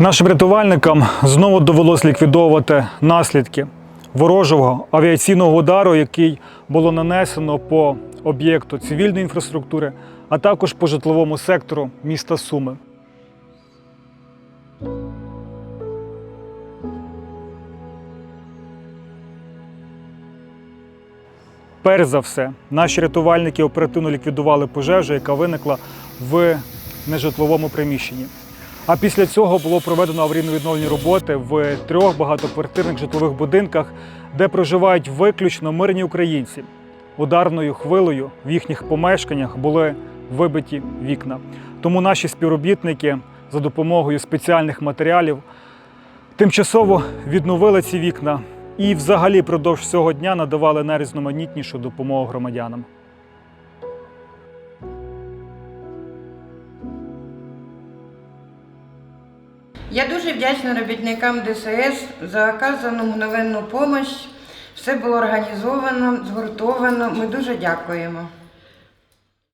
Нашим рятувальникам знову довелось ліквідовувати наслідки ворожого авіаційного удару, який було нанесено по об'єкту цивільної інфраструктури, а також по житловому сектору міста Суми. Перш за все, наші рятувальники оперативно ліквідували пожежу, яка виникла в нежитловому приміщенні. А після цього було проведено аварійно-відновлені роботи в трьох багатоквартирних житлових будинках, де проживають виключно мирні українці. Ударною хвилею в їхніх помешканнях були вибиті вікна. Тому наші співробітники за допомогою спеціальних матеріалів тимчасово відновили ці вікна і взагалі продовж всього дня надавали найрізноманітнішу допомогу громадянам. Я дуже вдячна робітникам ДСС за оказану мгновенну допомогу. Все було організовано, згуртовано. Ми дуже дякуємо.